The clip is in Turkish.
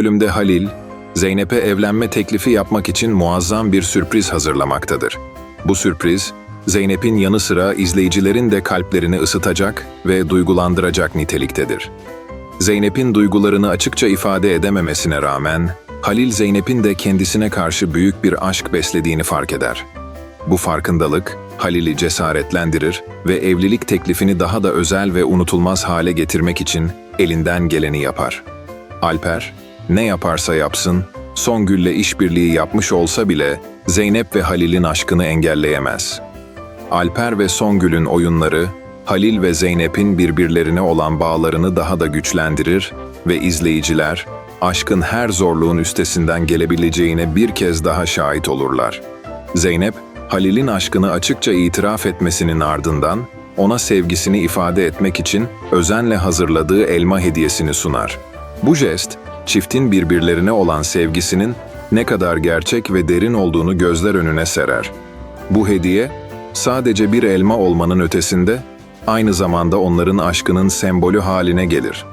bölümde Halil, Zeynep'e evlenme teklifi yapmak için muazzam bir sürpriz hazırlamaktadır. Bu sürpriz, Zeynep'in yanı sıra izleyicilerin de kalplerini ısıtacak ve duygulandıracak niteliktedir. Zeynep'in duygularını açıkça ifade edememesine rağmen, Halil Zeynep'in de kendisine karşı büyük bir aşk beslediğini fark eder. Bu farkındalık, Halil'i cesaretlendirir ve evlilik teklifini daha da özel ve unutulmaz hale getirmek için elinden geleni yapar. Alper, ne yaparsa yapsın, Songül'le işbirliği yapmış olsa bile Zeynep ve Halil'in aşkını engelleyemez. Alper ve Songül'ün oyunları, Halil ve Zeynep'in birbirlerine olan bağlarını daha da güçlendirir ve izleyiciler, aşkın her zorluğun üstesinden gelebileceğine bir kez daha şahit olurlar. Zeynep, Halil'in aşkını açıkça itiraf etmesinin ardından, ona sevgisini ifade etmek için özenle hazırladığı elma hediyesini sunar. Bu jest, çiftin birbirlerine olan sevgisinin ne kadar gerçek ve derin olduğunu gözler önüne serer. Bu hediye, sadece bir elma olmanın ötesinde, aynı zamanda onların aşkının sembolü haline gelir.